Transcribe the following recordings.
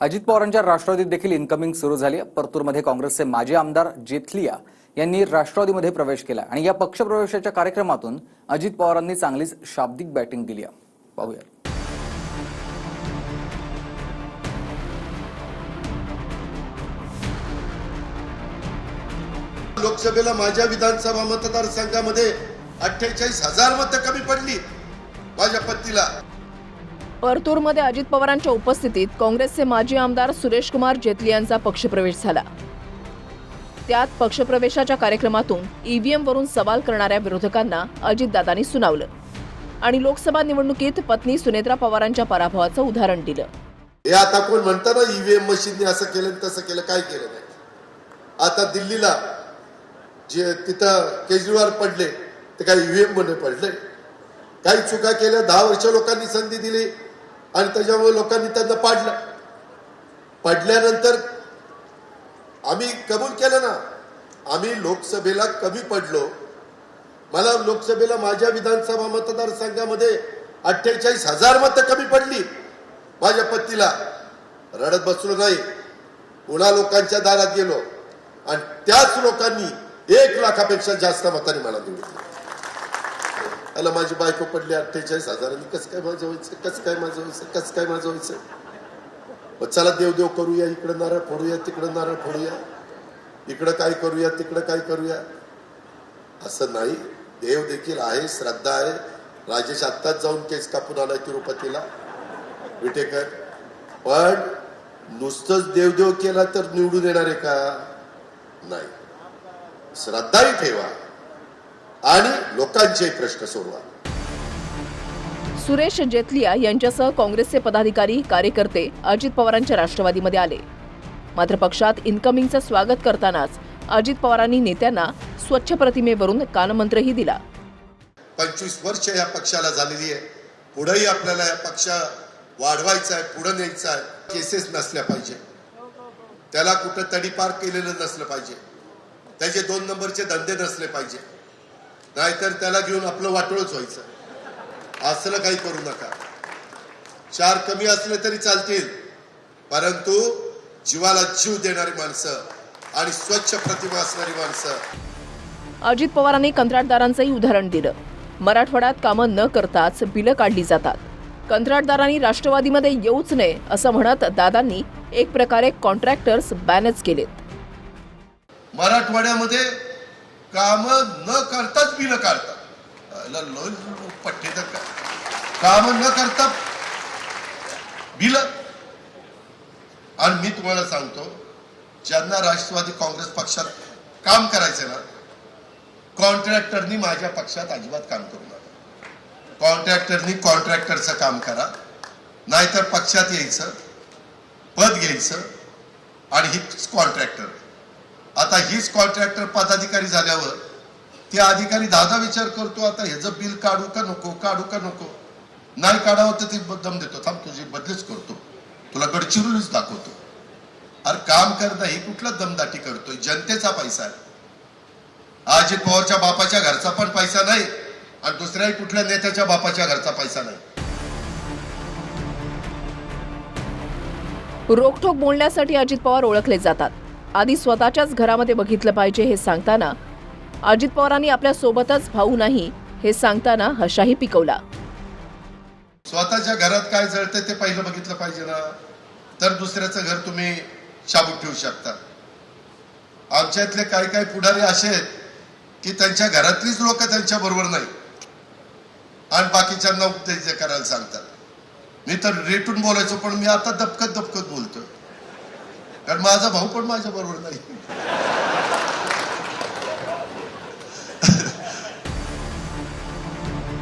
अजित पवारांच्या राष्ट्रवादीत देखील इन्कमिंग सुरू झाली आहे. परतूरमध्ये काँग्रेसचे माजी आमदार जेथलिया यांनी राष्ट्रवादीमध्ये प्रवेश केला आणि या पक्षप्रवेशाच्या कार्यक्रमातून अजित पवारांनी चांगलीच शाब्दिक बॅटिंग दिली आहे. पाहूया. लोकसभेला माझ्या विधानसभा मतदारसंघामध्ये अठ्ठेचाळीस हजार मतं कमी पडली. माझ्या पत्नीला परतूरमध्ये अजित पवारांच्या उपस्थितीत काँग्रेसचे माजी आमदार सुरेश कुमार जेटली यांचा पक्षप्रवेश झाला. त्यात पक्षप्रवेशाच्या कार्यक्रमातून ईव्हीएम वरून सवाल करणाऱ्या विरोधकांना अजितदादांनी सुनावलं आणि लोकसभा निवडणुकीत पत्नी सुनेत्रा पवारांच्या पराभवाचं उदाहरण दिलं. हे आता कोण म्हणतं ना ईव्हीएम मशीनने असं केलं तसं केलं काय केलं नाही? आता दिल्लीला जे तिथं केजरीवाल पडले ते काय ईव्हीएममध्ये पडले? काही चुका केल्या दहा वर्ष लोकांनी संधी दिली. आणि त्याच्यामुळे लोकांनी त्यांना पाडलं. पडल्यानंतर आम्ही कबूल केलं ना आम्ही लोकसभेला कमी पडलो. मला लोकसभेला माझ्या विधानसभा मतदारसंघामध्ये अठ्ठेचाळीस हजार मतं कमी पडली. माझ्या पत्नीला रडत बसलो नाही. पुन्हा लोकांच्या दारात गेलो. आणि त्याच लोकांनी एक लाखापेक्षा जास्त मतांनी मला निवडलं त्याला माझी बायको पडली अठ्ठेचाळीस हजारांनी. कसं काय माझं व्हायचं? कसं काय माझं व्हायचं? कसं काय माझं व्हायचं? मग चला देव देव करूया इकडं नारळ फोडूया तिकडं नारळ फोडूया. इकडं काय करूया तिकडं काय करूया? असं नाही. देव देखील आहे श्रद्धा आहे. राजेश आत्ताच जाऊन केस कापून आलाय तिरुपतीला. विटेकर. पण नुसतंच देवदेव केला तर निवडून येणार आहे का? नाही. श्रद्धाही ठेवा. आणि लोकांचे प्रश्न सोडवा. सुरेश जेतलिया यांच्यासह काँग्रेसचे पदाधिकारी कार्यकर्ते अजित पवारांच्या राष्ट्रवादीमध्ये आले. मात्र पक्षात इन्कमिंगचं स्वागत करतानाच अजित पवारांनी नेत्यांना स्वच्छ प्रतिमेवरून कानमंत्रही दिला. पंचवीस वर्ष या पक्षाला झालेली आहे. पुढेही आपल्याला या पक्ष वाढवायचा आहे पुढे न्यायचा आहे केसेस नसल्या पाहिजे. त्याला कुठं तडीपार केलेलं नसलं पाहिजे. त्याचे दोन नंबरचे धंदे नसले पाहिजे. नाहीतर त्याला घेऊन आपलं वाटोळच व्हायचं. असलं काही करू नका. चार कमी असले तरी चालतील. परंतु जीवाला जीव देणारी माणसं आणि स्वच्छ प्रतिमा असणारी माणसं. अजित पवारांनी कंत्राटदारांचंही उदाहरण दिलं. मराठवाड्यात कामं न करताच बिलं काढली जातात. कंत्राटदारांनी राष्ट्रवादीमध्ये येऊच नये असं म्हणत दादांनी एक प्रकारे कॉन्ट्रॅक्टर्स बॅनच केलेत. मराठवाड्यामध्ये काम न करताच बिल काढतात याला पट्टे तर का काम न करता बिल आणि मी तुम्हाला सांगतो ज्यांना राष्ट्रवादी काँग्रेस पक्षात काम करायचं ना कॉन्ट्रॅक्टरनी माझ्या पक्षात अजिबात काम करू नका. कॉन्ट्रॅक्टरनी कॉन्ट्रॅक्टरचं काम करा नाहीतर पक्षात यायचं पद घ्यायचं आणि हीच कॉन्ट्रॅक्टर. आता हीच कॉन्ट्रॅक्टर पदाधिकारी झाल्यावर ते अधिकारी दादा विचार करतो आता ह्याचं बिल काढू का नको काढू का नको? नाही काढावं तर ते दम देतो थांब तुझी बदलीच करतो. तुला गडचिरोलीच दाखवतो. अरे काम करता ही कुठला दमदाटी करतोय? जनतेचा पैसा आहे. अजित पवारच्या बापाच्या घरचा पण पैसा नाही आणि दुसऱ्याही कुठल्या नेत्याच्या बापाच्या घरचा पैसा नाही. रोखोक बोलण्यासाठी अजित पवार ओळखले जातात. आधी स्वतःच्याच घरामध्ये बघितलं पाहिजे हे सांगताना अजित पवारांनी आपल्या सोबतच भाऊ नाही हे सांगताना हशाही पिकवला. स्वतःच्या घरात काय जळतंय ते पहिलं बघितलं पाहिजे ना. तर दुसऱ्याचं घर तुम्ही शाबूत ठेवू शकता. आमच्यातले काही काही पुढारी असे आहेत की त्यांच्या घरातलीच लोक त्यांच्या बरोबर नाही. आणि बाकीच्यांना उपदेश करायला सांगतात. मी तर रेटून बोलायचो पण मी आता दपकत दपकत बोलतो कारण माझा भाऊ पण माझ्या बरोबर नाही.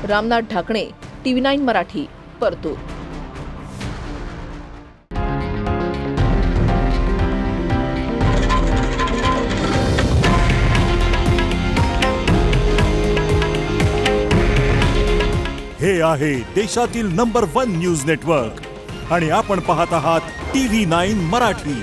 Ramnath Dhakne TV nine Marathi Partur. हे आहे देशातील नंबर वन न्यूज नेटवर्क आणि आपण पाहत आहात टी व्ही नाईन मराठी.